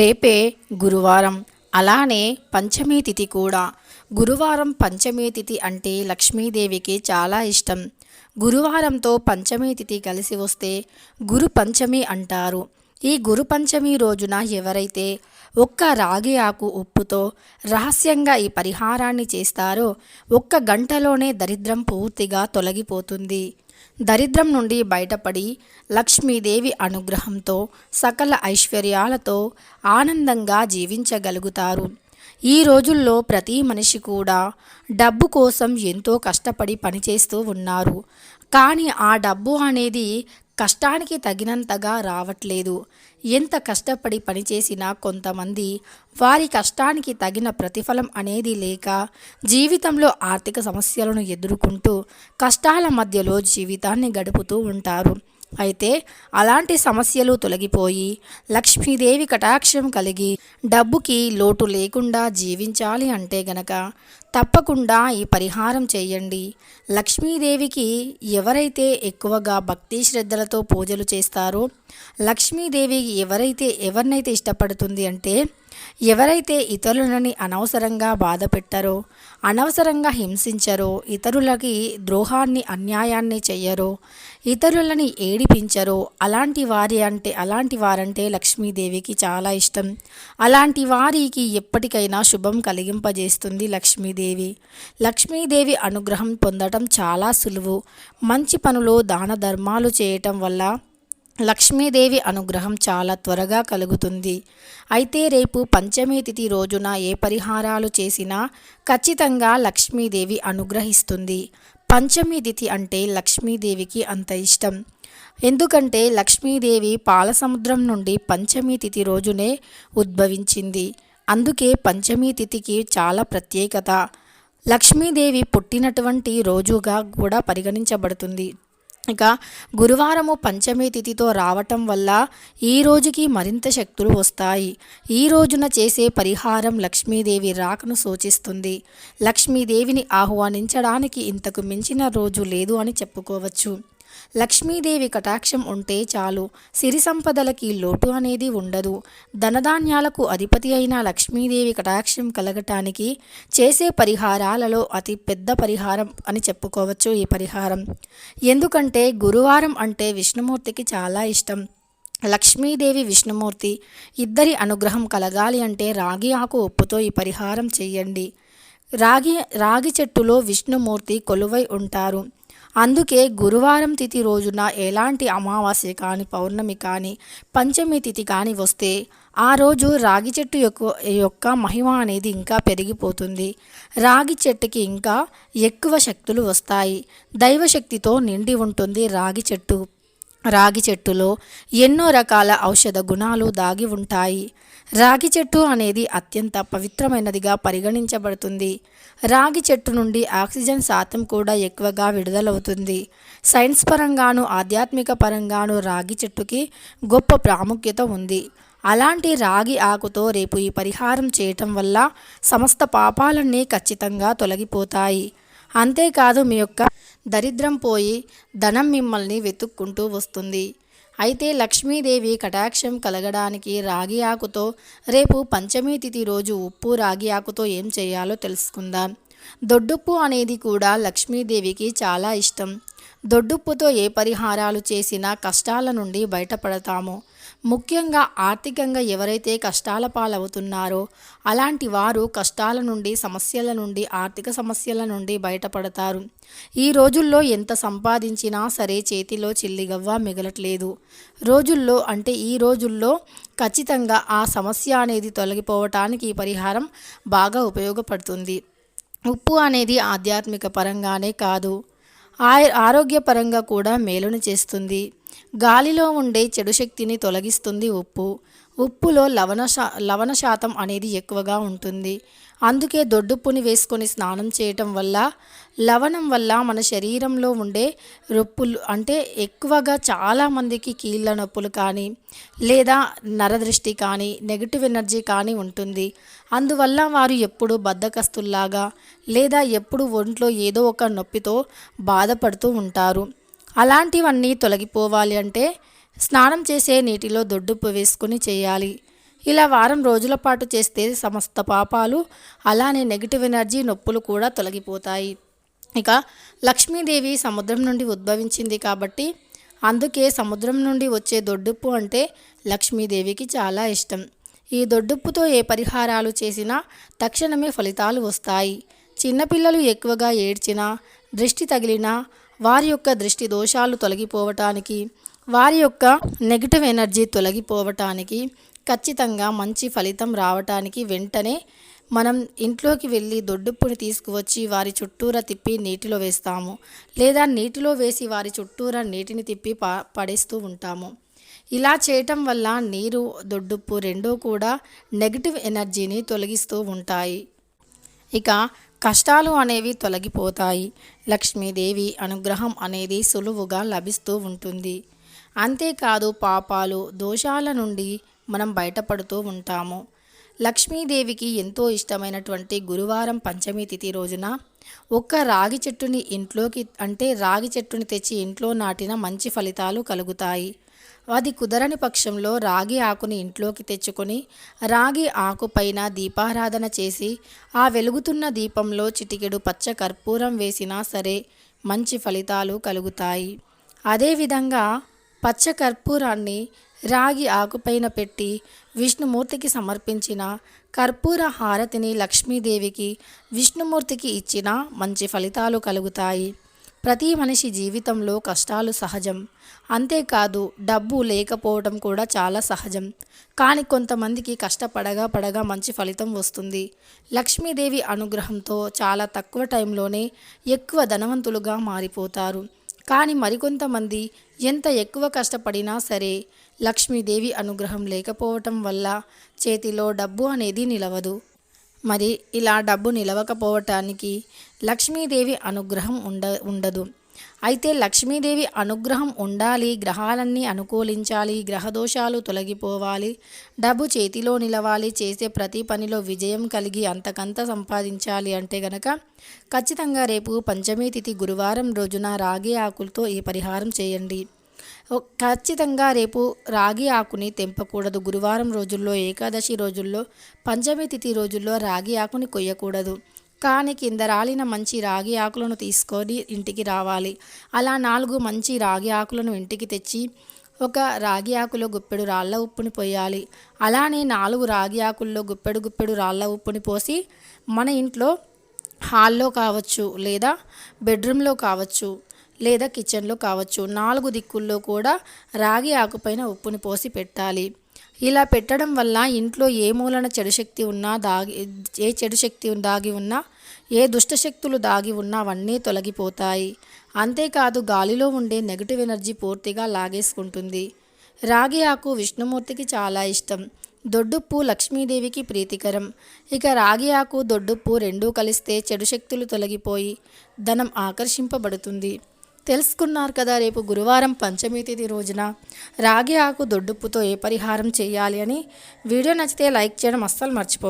రేపే గురువారం. అలానే పంచమి తిథి కూడా. గురువారం పంచమీ తిథి అంటే లక్ష్మీదేవికి చాలా ఇష్టం. గురువారంతో పంచమీ తిథి కలిసి వస్తే గురు పంచమి అంటారు. ఈ గురు పంచమి రోజున ఎవరైతే ఒక్క రాగి ఆకు ఉప్పుతో రహస్యంగా ఈ పరిహారాన్ని చేస్తారో ఒక్క గంటలోనే దరిద్రం పూర్తిగా తొలగిపోతుంది. దరిద్రం నుండి బయటపడి లక్ష్మీదేవి అనుగ్రహంతో సకల ఐశ్వర్యాలతో ఆనందంగా జీవించగలుగుతారు. ఈ రోజుల్లో ప్రతి మనిషి కూడా డబ్బు కోసం ఎంతో కష్టపడి పనిచేస్తూ ఉన్నారు. కానీ ఆ డబ్బు అనేది కష్టానికి తగినంతగా రావట్లేదు. ఎంత కష్టపడి పనిచేసినా కొంతమంది వారి కష్టానికి తగిన ప్రతిఫలం అనేది లేక జీవితంలో ఆర్థిక సమస్యలను ఎదుర్కొంటూ కష్టాల మధ్యలో జీవితాన్ని గడుపుతూ ఉంటారు. అయితే అలాంటి సమస్యలు తొలగిపోయి లక్ష్మీదేవి కటాక్షం కలిగి డబ్బుకి లోటు లేకుండా జీవించాలి అంటే గనక తప్పకుండా ఈ పరిహారం చేయండి. లక్ష్మీదేవికి ఎవరైతే ఎక్కువగా భక్తి శ్రద్ధలతో పూజలు చేస్తారో లక్ష్మీదేవి ఎవరైతే ఎవరినైతే ఇష్టపడుతుంది అంటే ఎవరైతే ఇతరులని అనవసరంగా బాధ పెట్టారో అనవసరంగా హింసించరో ఇతరులకి ద్రోహాన్ని అన్యాయాన్ని చెయ్యరో ఇతరులని ఏడిపించరో అలాంటి వారి అంటే అలాంటి వారంటే లక్ష్మీదేవికి చాలా ఇష్టం. అలాంటి వారికి ఎప్పటికైనా శుభం కలిగింపజేస్తుంది లక్ష్మీదేవి. లక్ష్మీదేవి అనుగ్రహం పొందడం చాలా సులువు. మంచి పనులు దాన ధర్మాలు చేయటం వల్ల లక్ష్మీదేవి అనుగ్రహం చాలా త్వరగా కలుగుతుంది. అయితే రేపు పంచమి తిథి రోజున ఏ పరిహారాలు చేసినా ఖచ్చితంగా లక్ష్మీదేవి అనుగ్రహిస్తుంది. పంచమి తిథి అంటే లక్ష్మీదేవికి అంత ఇష్టం. ఎందుకంటే లక్ష్మీదేవి పాలసముద్రం నుండి పంచమి తిథి రోజునే ఉద్భవించింది. అందుకే పంచమి తిథికి చాలా ప్రత్యేకత. లక్ష్మీదేవి పుట్టినటువంటి రోజుగా కూడా పరిగణించబడుతుంది. ఇక గురువారము పంచమి తిథితో రావటం వల్ల ఈ రోజుకి మరింత శక్తులు వస్తాయి. ఈ రోజున చేసే పరిహారం లక్ష్మీదేవి రాకను సూచిస్తుంది. లక్ష్మీదేవిని ఆహ్వానించడానికి ఇంతకు మించిన రోజు లేదు అని చెప్పుకోవచ్చు. లక్ష్మీదేవి కటాక్షం ఉంటే చాలు. సిరి సంపదలకి లోటు అనేది ఉండదు. ధనధాన్యాలకు అధిపతి అయిన లక్ష్మీదేవి కటాక్షం కలగటానికి చేసే పరిహారాలలో అతి పెద్ద పరిహారం అని చెప్పుకోవచ్చు ఈ పరిహారం. ఎందుకంటే గురువారం అంటే విష్ణుమూర్తికి చాలా ఇష్టం. లక్ష్మీదేవి విష్ణుమూర్తి ఇద్దరి అనుగ్రహం కలగాలి అంటే రాగి ఆకు ఉప్పుతో ఈ పరిహారం చెయ్యండి రాగి రాగి చెట్టులో విష్ణుమూర్తి కొలువై ఉంటారు. అందుకే గురువారం తిథి రోజున ఎలాంటి అమావాస్య కానీ పౌర్ణమి కానీ పంచమి తిథి కానీ వస్తే ఆ రోజు రాగి చెట్టు యొక్క యొక్క మహిమ అనేది ఇంకా పెరిగిపోతుంది. రాగి చెట్టుకి ఇంకా ఎక్కువ శక్తులు వస్తాయి. దైవశక్తితో నిండి ఉంటుంది రాగి చెట్టు. రాగి చెట్టులో ఎన్నో రకాల ఔషధ గుణాలు దాగి ఉంటాయి. రాగి చెట్టు అనేది అత్యంత పవిత్రమైనదిగా పరిగణించబడుతుంది. రాగి చెట్టు నుండి ఆక్సిజన్ శాతం కూడా ఎక్కువగా విడుదలవుతుంది. సైన్స్ పరంగాను ఆధ్యాత్మిక పరంగాను రాగి చెట్టుకి గొప్ప ప్రాముఖ్యత ఉంది. అలాంటి రాగి ఆకుతో రేపు ఈ పరిహారం చేయటం వల్ల సమస్త పాపాలన్నీ ఖచ్చితంగా తొలగిపోతాయి. అంతేకాదు మీ యొక్క దరిద్రం పోయి ధనం మిమ్మల్ని వెతుక్కుంటూ వస్తుంది. అయితే లక్ష్మీదేవి కటాక్షం కలగడానికి రాగి ఆకుతో రేపు పంచమి తిథి రోజు ఉప్పు రాగి ఆకుతో ఏం చేయాలో తెలుసుకుందాం. దొడ్డుప్పు అనేది కూడా లక్ష్మీదేవికి చాలా ఇష్టం. దొడ్డుప్పుతో ఏ పరిహారాలు చేసినా కష్టాల నుండి బయటపడతాము. ముఖ్యంగా ఆర్థికంగా ఎవరైతే కష్టాల పాలవుతున్నారో అలాంటి వారు కష్టాల నుండి సమస్యల నుండి ఆర్థిక సమస్యల నుండి బయటపడతారు. ఈ రోజుల్లో ఎంత సంపాదించినా సరే చేతిలో చిల్లిగవ్వ మిగలట్లేదు. రోజుల్లో అంటే ఈ రోజుల్లో ఖచ్చితంగా ఆ సమస్య అనేది తొలగిపోవటానికి ఈ పరిహారం బాగా ఉపయోగపడుతుంది. ఉప్పు అనేది ఆధ్యాత్మిక పరంగానే కాదు. ఆరోగ్యపరంగా కూడా మేలును చేస్తుంది. గాలిలో ఉండే చెడు శక్తిని తొలగిస్తుంది ఉప్పు. ఉప్పులో లవణ శా లవణ శాతం అనేది ఎక్కువగా ఉంటుంది. అందుకే దొడ్డుప్పుని వేసుకొని స్నానం చేయటం వల్ల లవణం వల్ల మన శరీరంలో ఉండే రొప్పులు అంటే ఎక్కువగా చాలామందికి కీళ్ళ నొప్పులు కానీ లేదా నరదృష్టి కానీ నెగిటివ్ ఎనర్జీ కానీ ఉంటుంది. అందువల్ల వారు ఎప్పుడు బద్దకస్తుల్లాగా లేదా ఎప్పుడు ఒంట్లో ఏదో ఒక నొప్పితో బాధపడుతూ ఉంటారు. అలాంటివన్నీ తొలగిపోవాలి అంటే స్నానం చేసే నీటిలో దొడ్డుప్పు వేసుకుని చేయాలి. ఇలా వారం రోజుల పాటు చేస్తే సమస్త పాపాలు అలానే నెగిటివ్ ఎనర్జీ నొప్పులు కూడా తొలగిపోతాయి. ఇక లక్ష్మీదేవి సముద్రం నుండి ఉద్భవించింది కాబట్టి అందుకే సముద్రం నుండి వచ్చే దొడ్డుప్పు అంటే లక్ష్మీదేవికి చాలా ఇష్టం. ఈ దొడ్డుప్పుతో ఏ పరిహారాలు చేసినా తక్షణమే ఫలితాలు వస్తాయి. చిన్నపిల్లలు ఎక్కువగా ఏడ్చినా దృష్టి తగిలినా వారి యొక్క దృష్టి దోషాలు తొలగిపోవటానికి వారి యొక్క నెగిటివ్ ఎనర్జీ తొలగిపోవటానికి ఖచ్చితంగా మంచి ఫలితం రావటానికి వెంటనే మనం ఇంట్లోకి వెళ్ళి దొడ్డుప్పుని తీసుకువచ్చి వారి చుట్టూరా తిప్పి నీటిలో వేస్తాము. లేదా నీటిలో వేసి వారి చుట్టూరా నీటిని తిప్పి పా పడేస్తూ ఉంటాము. ఇలా చేయటం వల్ల నీరు దొడ్డుప్పు రెండూ కూడా నెగిటివ్ ఎనర్జీని తొలగిస్తూ ఉంటాయి. ఇక కష్టాలు అనేవి తొలగిపోతాయి. లక్ష్మీదేవి అనుగ్రహం అనేది సులువుగా లభిస్తూ ఉంటుంది. అంతేకాదు పాపాలు దోషాల నుండి మనం బయటపడుతూ ఉంటాము. లక్ష్మీదేవికి ఎంతో ఇష్టమైనటువంటి గురువారం పంచమి తిథి రోజున ఒక్క రాగి చెట్టుని ఇంట్లోకి అంటే రాగి చెట్టుని తెచ్చి ఇంట్లో నాటిన మంచి ఫలితాలు కలుగుతాయి. అది కుదరని పక్షంలో రాగి ఆకుని ఇంట్లోకి తెచ్చుకొని రాగి ఆకుపైన దీపారాధన చేసి ఆ వెలుగుతున్న దీపంలో చిటికెడు పచ్చ కర్పూరం వేసినా సరే మంచి ఫలితాలు కలుగుతాయి. అదేవిధంగా పచ్చ కర్పూరాన్ని రాగి ఆకుపైన పెట్టి విష్ణుమూర్తికి సమర్పించిన కర్పూర హారతిని లక్ష్మీదేవికి విష్ణుమూర్తికి ఇచ్చిన మంచి ఫలితాలు కలుగుతాయి. ప్రతి మనిషి జీవితంలో కష్టాలు సహజం. అంతేకాదు డబ్బు లేకపోవడం కూడా చాలా సహజం. కానీ కొంతమందికి కష్టపడగా పడగా మంచి ఫలితం వస్తుంది. లక్ష్మీదేవి అనుగ్రహంతో చాలా తక్కువ టైంలోనే ఎక్కువ ధనవంతులుగా మారిపోతారు. కానీ మరికొంతమంది ఎంత ఎక్కువ కష్టపడినా సరే లక్ష్మీదేవి అనుగ్రహం లేకపోవటం వల్ల చేతిలో డబ్బు అనేది నిలవదు. మరి ఇలా డబ్బు నిలవకపోవటానికి లక్ష్మీదేవి అనుగ్రహం ఉండ ఉండదు. అయితే లక్ష్మీదేవి అనుగ్రహం ఉండాలి గ్రహాలన్నీ అనుకూలించాలి గ్రహదోషాలు తొలగిపోవాలి డబ్బు చేతిలో నిలవాలి చేసే ప్రతి పనిలో విజయం కలిగి అంతకంత సంపాదించాలి అంటే గనక ఖచ్చితంగా రేపు పంచమీ తిథి గురువారం రోజున రాగి ఆకులతో ఈ పరిహారం చేయండి. ఖచ్చితంగా రేపు రాగి ఆకుని తెంపకూడదు. గురువారం రోజుల్లో ఏకాదశి రోజుల్లో పంచమి తిథి రోజుల్లో రాగి ఆకుని కొయ్యకూడదు. కానీ కింద రాలిన మంచి రాగి ఆకులను తీసుకొని ఇంటికి రావాలి. అలా నాలుగు మంచి రాగి ఆకులను ఇంటికి తెచ్చి ఒక రాగి ఆకులో గుప్పెడు రాళ్ళ ఉప్పుని పోయాలి. అలానే నాలుగు రాగి ఆకుల్లో గుప్పెడు గుప్పెడు రాళ్ళ ఉప్పుని పోసి మన ఇంట్లో హాల్లో కావచ్చు లేదా బెడ్రూమ్లో కావచ్చు లేదా కిచెన్లో కావచ్చు నాలుగు దిక్కుల్లో కూడా రాగి ఆకుపైన ఉప్పుని పోసి పెట్టాలి. ఇలా పెట్టడం వల్ల ఇంట్లో ఏ మూలన చెడు శక్తి ఉన్నా దాగి ఏ చెడు శక్తి దాగి ఉన్నా ఏ దుష్టశక్తులు దాగి ఉన్నా అవన్నీ తొలగిపోతాయి. అంతేకాదు గాలిలో ఉండే నెగటివ్ ఎనర్జీ పూర్తిగా లాగేసుకుంటుంది. రాగి ఆకు విష్ణుమూర్తికి చాలా ఇష్టం. దొడ్డుప్పు లక్ష్మీదేవికి ప్రీతికరం. ఇక రాగి ఆకు దొడ్డుప్పు రెండూ కలిస్తే చెడు శక్తులు తొలగిపోయి ధనం ఆకర్షింపబడుతుంది. తెలుసుకున్నారు కదా రేపు గురువారం పంచమి తేదీ రోజున రాగి ఆకు దొడ్డుప్పుతో ఏ పరిహారం చేయాలి అని వీడియో నచ్చితే లైక్ చేయడం అస్సలు మర్చిపో